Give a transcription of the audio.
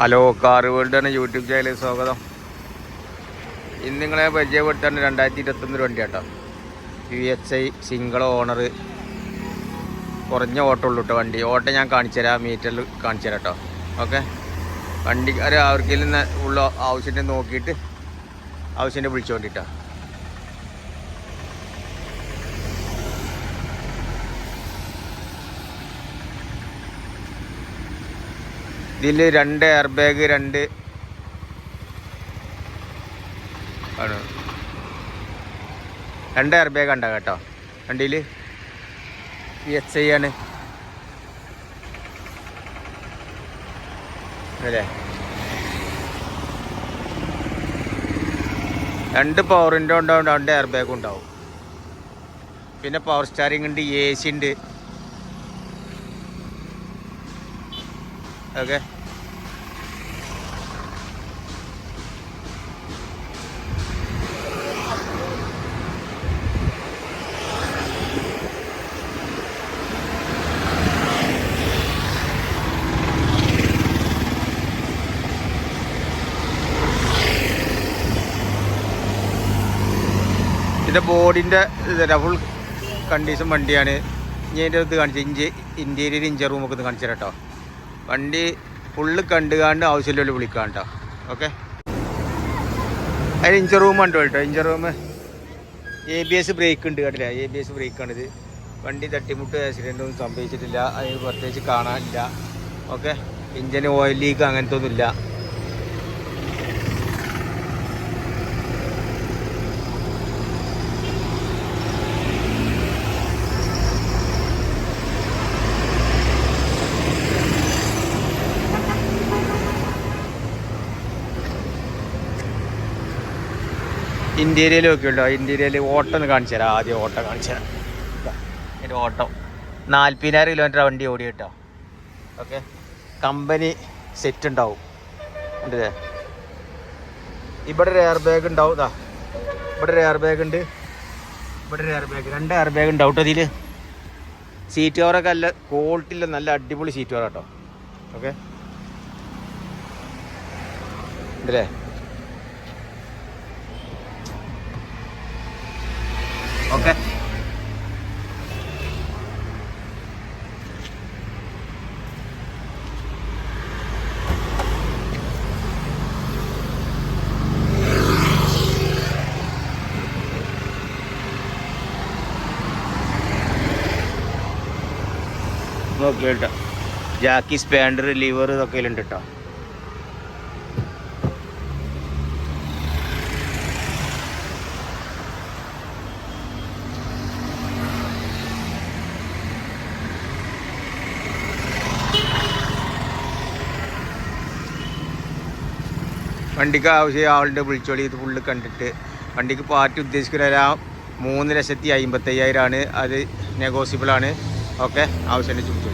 Hello car world YouTube ചാനലിൽ സ്വാഗതം. ഇന്ന് നിങ്ങളെ പരിചയപ്പെടുത്താണ് രണ്ടായിരത്തി ഇരുപത്തൊന്ന് വണ്ടി കേട്ടോ U H I single owner കുറഞ്ഞ ഓട്ടം ഉള്ളൂ കേട്ടോ വണ്ടി. ഓട്ടം ഞാൻ കാണിച്ചുതരാം മീറ്ററിൽ കാണിച്ചു തരാം കേട്ടോ ഓക്കെ? വണ്ടിക്കാർ അവർക്കിൽ നിന്ന് ഉള്ള ആവശ്യത്തെ നോക്കിയിട്ട് ആവശ്യത്തിന് വിളിച്ചു വേണ്ടിയിട്ടോ ഇതിൽ രണ്ട് എയർ ബാഗ് രണ്ട് ആണ്. രണ്ട് എയർ ബാഗ് ഉണ്ടാകും കേട്ടോ വണ്ടിയിൽ എച്ച് ഐ ആണ്. അല്ലേ? രണ്ട് പവറിന്റെ ഉണ്ടാവും രണ്ട് എയർ ബാഗും ഉണ്ടാവും. പിന്നെ പവർ സ്റ്റാറിംഗ് ഉണ്ട് എ സി ഉണ്ട്. ഓക്കെ ഇതിന്റെ ബോഡിന്റെ ഫുൾ കണ്ടീഷൻ വണ്ടിയാണ്. ഞാൻ ഇതിന്റെ ഇത് കാണിച്ചു ഇഞ്ചി ഇന്റീരിയർ ഇഞ്ചർ റൂമൊക്കെ ഇത് കാണിച്ചു തരാം കേട്ടോ വണ്ടി ഫുള്ള് കണ്ടുകാണ്ട് ആവശ്യമില്ല വിളിക്കാം കേട്ടോ ഓക്കെ അതിന് ഇഞ്ചർ റൂം ഉണ്ട് കേട്ടോ? ഇഞ്ചർ room A B S brake ഉണ്ട് കേട്ടില്ല എ ബി എസ് ബ്രേക്കാണിത് വണ്ടി തട്ടിമുട്ട് ആക്സിഡന്റ് ഒന്നും സംഭവിച്ചിട്ടില്ല. അതിന് പ്രത്യേകിച്ച് കാണാനില്ല. ഓക്കെ ഇഞ്ചിന് ഓയിൽ ലീക്ക് അങ്ങനത്തെ ഒന്നുമില്ല ഇന്ത്യയിൽ ഒക്കെ ഉണ്ടോ? ഇന്ത്യയിൽ ഓട്ടം ഒന്ന് കാണിച്ചു തരാം. ആദ്യം ഓട്ടം കാണിച്ചു തരാം. എന്റെ ഓട്ടം നാൽപ്പതിനായിരം കിലോമീറ്റർ വണ്ടി ഓടി കേട്ടോ. ഓക്കെ കമ്പനി സെറ്റ് ഉണ്ടാവും. ഇവിടെ ഒരു എയർ ബാഗ് ഉണ്ടാവും. ഇതാ ഇവിടെ ഒരു എയർ ബാഗ് ഉണ്ട്. ഇവിടെ ഒരു എയർ ബാഗ് രണ്ട് എയർ ബാഗ് ഉണ്ടാവും കേട്ടോ ഇതിൽ സീറ്റ് കവറൊക്കെ നല്ല ക്വാളിറ്റിയില്ല നല്ല അടിപൊളി സീറ്റ് കവർ കേട്ടോ. ഓക്കെ ഉണ്ടല്ലേ? ഓക്കെ. നോക്കി ജാക്കി സ്പാൻഡർ ലിവർ ഇതൊക്കെ ഉണ്ട് കേട്ടോ വണ്ടിക്ക് ആവശ്യം ആളുടെ വിളിച്ചോളി ഇത് ഫുള്ള് കണ്ടിട്ട്. വണ്ടിക്ക് പാർട്ടി ഉദ്ദേശിക്കുന്ന ഒരു മൂന്ന് ലക്ഷത്തി അമ്പത്തയ്യായിരമാണ് അത് നെഗോസിബിളാണ് ഓക്കെ ആവശ്യം ചോദിച്ചു.